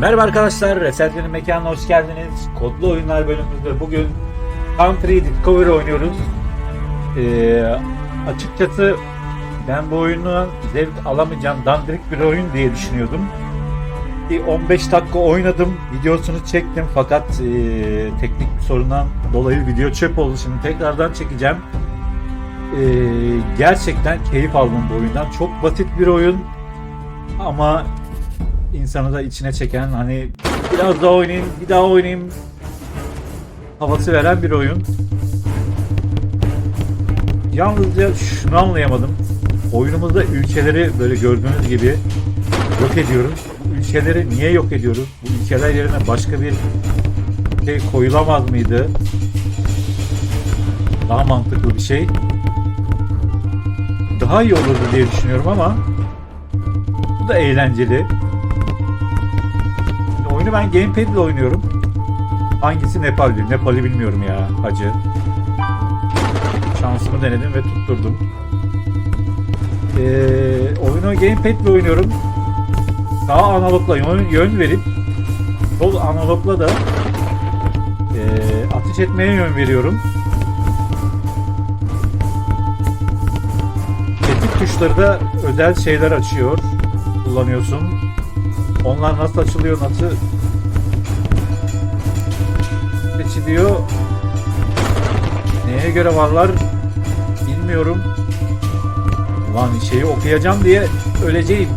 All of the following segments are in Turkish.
Merhaba arkadaşlar, Resetlerin mekanına hoş geldiniz. Kodlu oyunlar bölümümüzde bugün Country Discovery oynuyoruz. Ee, açıkçası ben bu oyunu zevk alamayacağım dandirik bir oyun diye düşünüyordum. Bir 15 dakika oynadım, videosunu çektim fakat e, teknik bir sorundan dolayı video çöp oldu. Şimdi tekrardan çekeceğim. Ee, gerçekten keyif aldım bu oyundan. Çok basit bir oyun ama insanı da içine çeken hani biraz daha oynayayım, bir daha oynayayım havası veren bir oyun. Yalnızca şunu anlayamadım. Oyunumuzda ülkeleri böyle gördüğünüz gibi yok ediyoruz. Ülkeleri niye yok ediyoruz? Bu ülkeler yerine başka bir şey koyulamaz mıydı? Daha mantıklı bir şey. Daha iyi olurdu diye düşünüyorum ama bu da eğlenceli. Oyunu ben gamepad ile oynuyorum. Hangisi Nepal'di? Nepal'i bilmiyorum ya hacı. Şansımı denedim ve tutturdum. Ee, oyunu gamepad ile oynuyorum. Sağ analogla yön, yön verip sol analogla da e, ateş etmeye yön veriyorum. Tetik tuşları da özel şeyler açıyor. Kullanıyorsun. Onlar nasıl açılıyor, nasıl seçiliyor? Neye göre varlar bilmiyorum. Ulan şeyi okuyacağım diye öleceğim.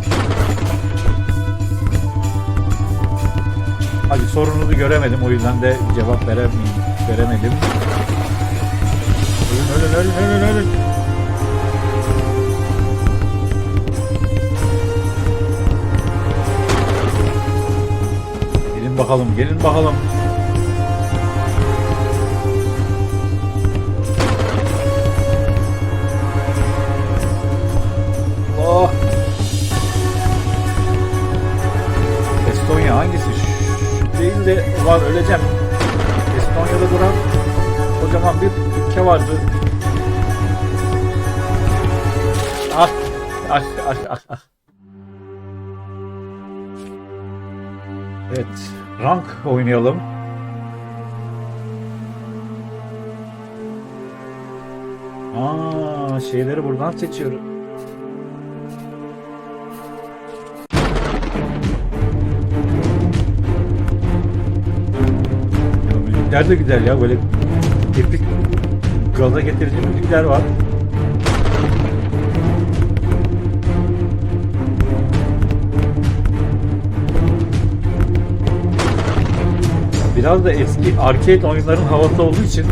Hadi sorunuzu göremedim o yüzden de cevap veremeyim, veremedim. Ölün ölün ölün ölün ölün. Gelin bakalım, gelin bakalım. De var öleceğim. Estonya'da duran kocaman bir ülke vardı. Ah, ah, ah, ah, ah. Evet, rank oynayalım. Aa, şeyleri buradan seçiyorum. Müzikler de güzel ya böyle epik gaza getirici müzikler var. Biraz da eski arcade oyunların havası olduğu için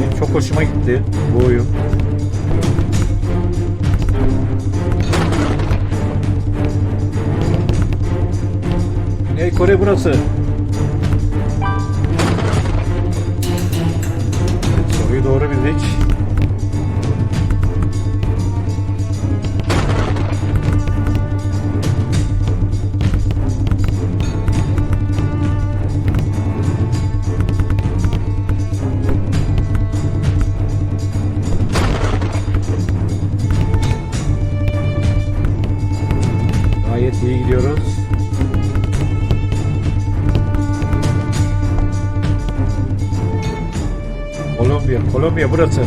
benim çok hoşuma gitti bu oyun. Güney Kore burası. Doğru bildik. Kolombiya, Kolombiya burası.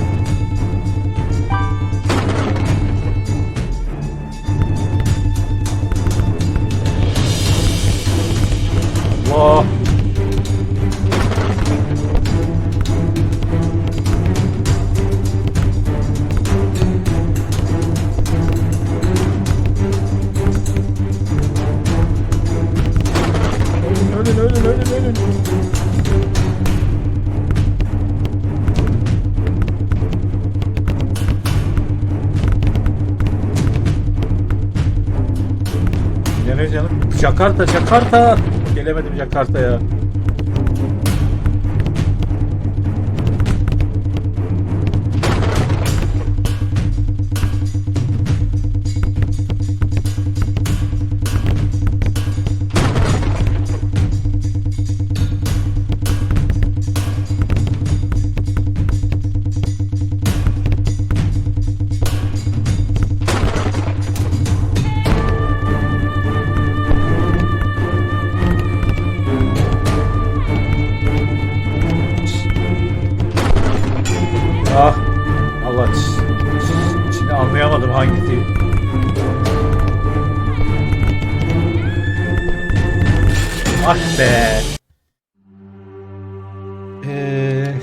Allah. Ölün, ölün, ölün, ölün, Jakarta, Jakarta. Gelemedim Jakarta'ya. Ah be. Ee...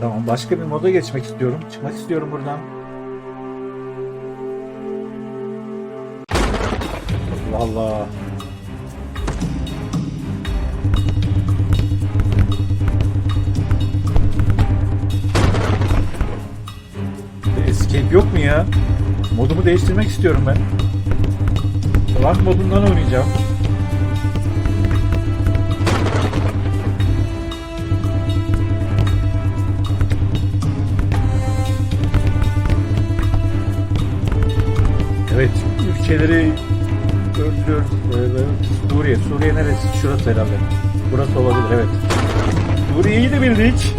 Tamam başka bir moda geçmek istiyorum. Çıkmak istiyorum buradan. Vallahi. Escape yok mu ya? Modumu değiştirmek istiyorum ben. Rank modundan oynayacağım. Evet, ülkeleri öldürüyoruz. Suriye, Suriye neresi? Şurası herhalde. Burası olabilir, evet. Suriye'yi de bildik.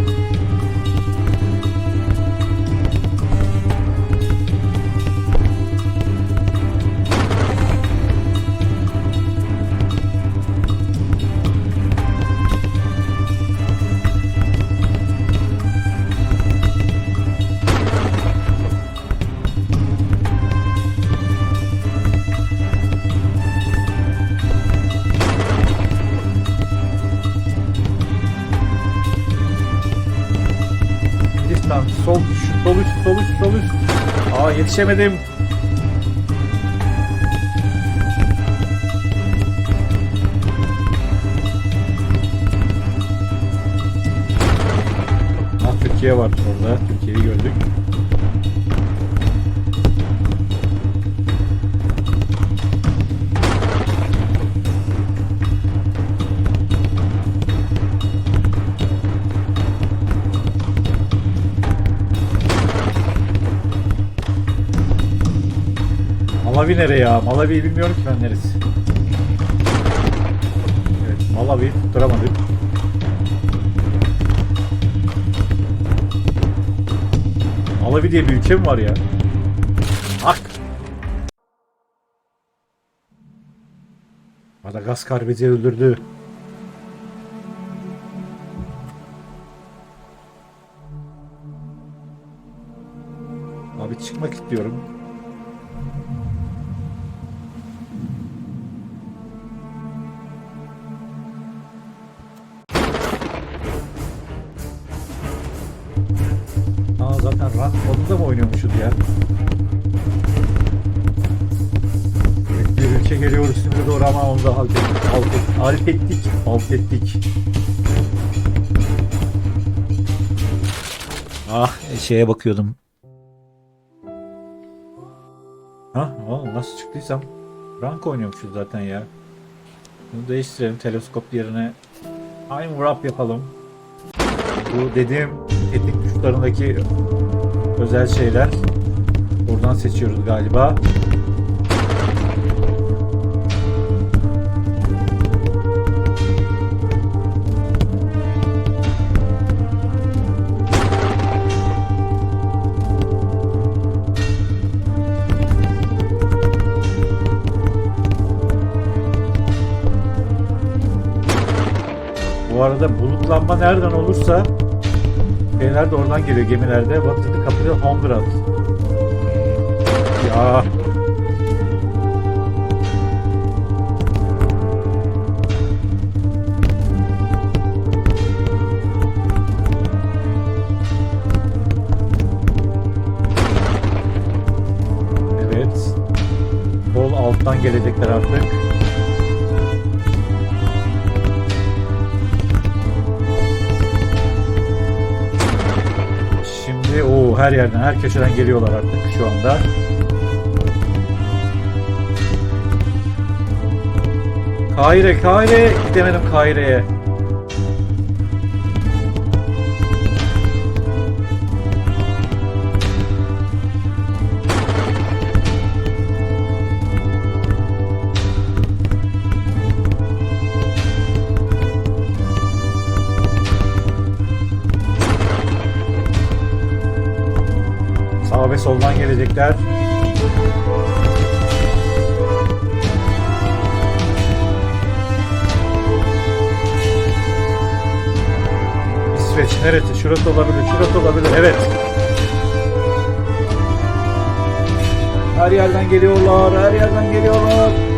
Sol, şu, sol üst, sol üst, sol üst. Aa yetişemedim. Ah Türkiye var orada. Türkiye'yi gördük. Malawi nereye ya? Malawi'yi bilmiyorum ki ben neresi. Evet, Malawi tutturamadık. Malawi diye bir ülke mi var ya? Ak! Madagaskar bizi öldürdü. Abi çıkmak istiyorum. Ama onu da halt ettik. Halt ettik. Halt ettik. Halt ettik. Ah şeye bakıyordum. Ha, aa, nasıl çıktıysam rank oynuyormuşuz zaten ya. Bunu değiştirelim teleskop yerine time wrap yapalım. Bu dediğim teknik tuşlarındaki özel şeyler. Buradan seçiyoruz galiba. Arada bulutlanma nereden olursa şeyler de oradan geliyor gemilerde. What is the capital Honduras? Ya. Evet. Bol alttan gelecekler artık. Her yerden, her köşeden geliyorlar artık şu anda. Kahire, Kahire gidemedim Kahire'ye. Gelecekler. Evet neresi? Şurası olabilir. Şurası olabilir. Evet. Her yerden geliyorlar. Her yerden geliyorlar.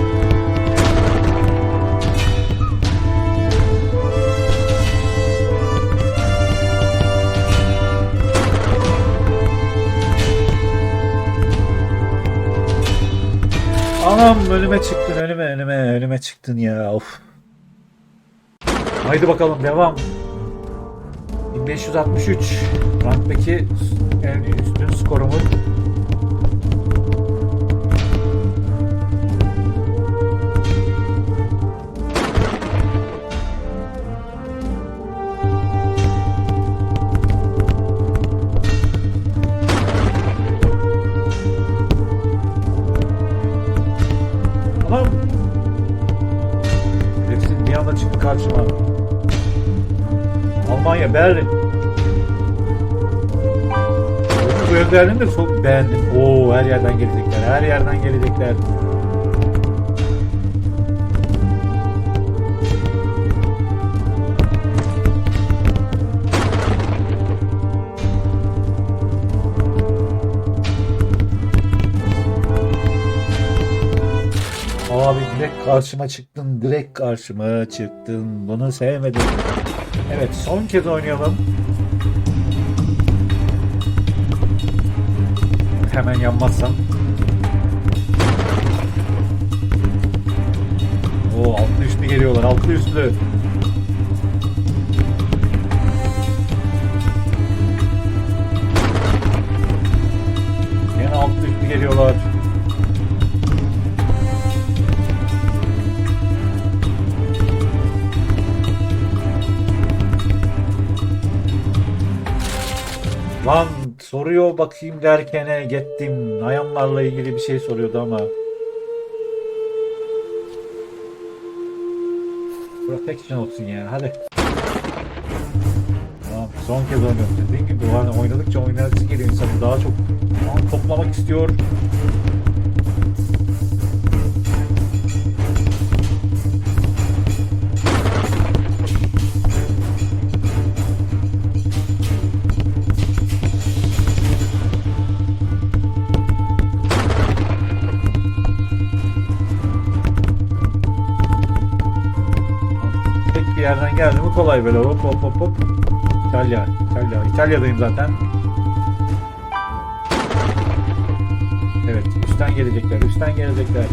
Anam önüme çıktın önüme önüme önüme çıktın ya of. Haydi bakalım devam. 1563 ranktaki en üstün skorumuz. Almanya, Berlin. Bu gözlerini de çok beğendim. Oo her yerden gelecekler, her yerden gelecekler. Abi direkt karşıma çıktın, direkt karşıma çıktın. Bunu sevmedim. Evet, son kez oynayalım. Hemen yanmazsam. Oo, altlı üstlü geliyorlar, altlı üstlü. Soruyor bakayım derkene gittim. Nayanlarla ilgili bir şey soruyordu ama. Protection olsun ya hadi. Tamam son kez oynuyorum. Dediğim gibi hani oynadıkça oynayası geliyor insanın daha çok toplamak istiyor. Kolay böyle hop hop hop hop. İtalya, İtalya, İtalya'dayım zaten. Evet, üstten gelecekler, üstten gelecekler.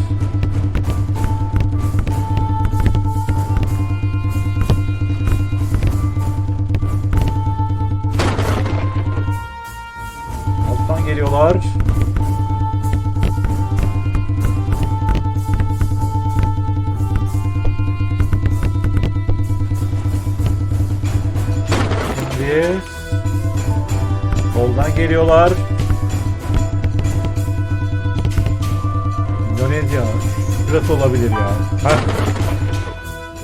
Alttan geliyorlar. Şimdi soldan geliyorlar. Endonezya. Şurası olabilir ya. Ha.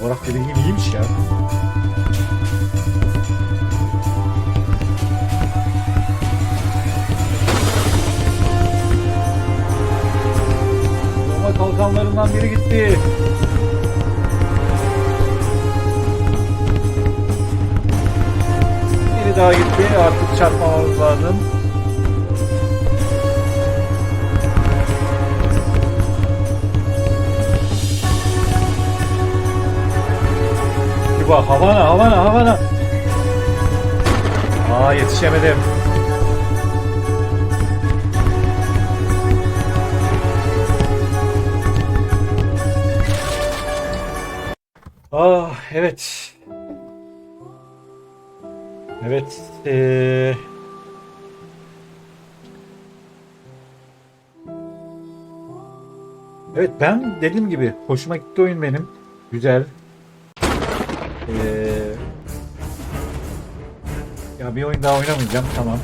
Coğrafya bilgim iyiymiş ya. Roma kalkanlarından biri gitti. Daha gitti. Artık çarpmamamız lazım. Küba, Havana, Havana, Havana. Aa yetişemedim. Ah evet. Evet. eee, Evet ben dediğim gibi hoşuma gitti oyun benim. Güzel. Eee, ya bir oyun daha oynamayacağım tamam.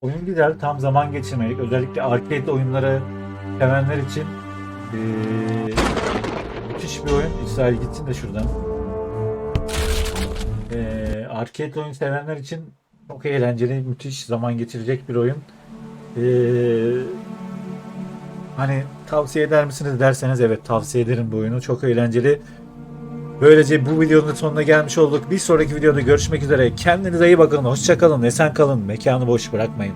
Oyun güzel tam zaman geçirmelik. Özellikle arcade oyunları sevenler için eee müthiş bir oyun. İsrail gitsin de şuradan. Arcade oyun sevenler için çok eğlenceli, müthiş zaman geçirecek bir oyun. Ee, hani tavsiye eder misiniz derseniz evet tavsiye ederim bu oyunu. Çok eğlenceli. Böylece bu videonun sonuna gelmiş olduk. Bir sonraki videoda görüşmek üzere. Kendinize iyi bakın. Hoşçakalın. Esen kalın. Mekanı boş bırakmayın.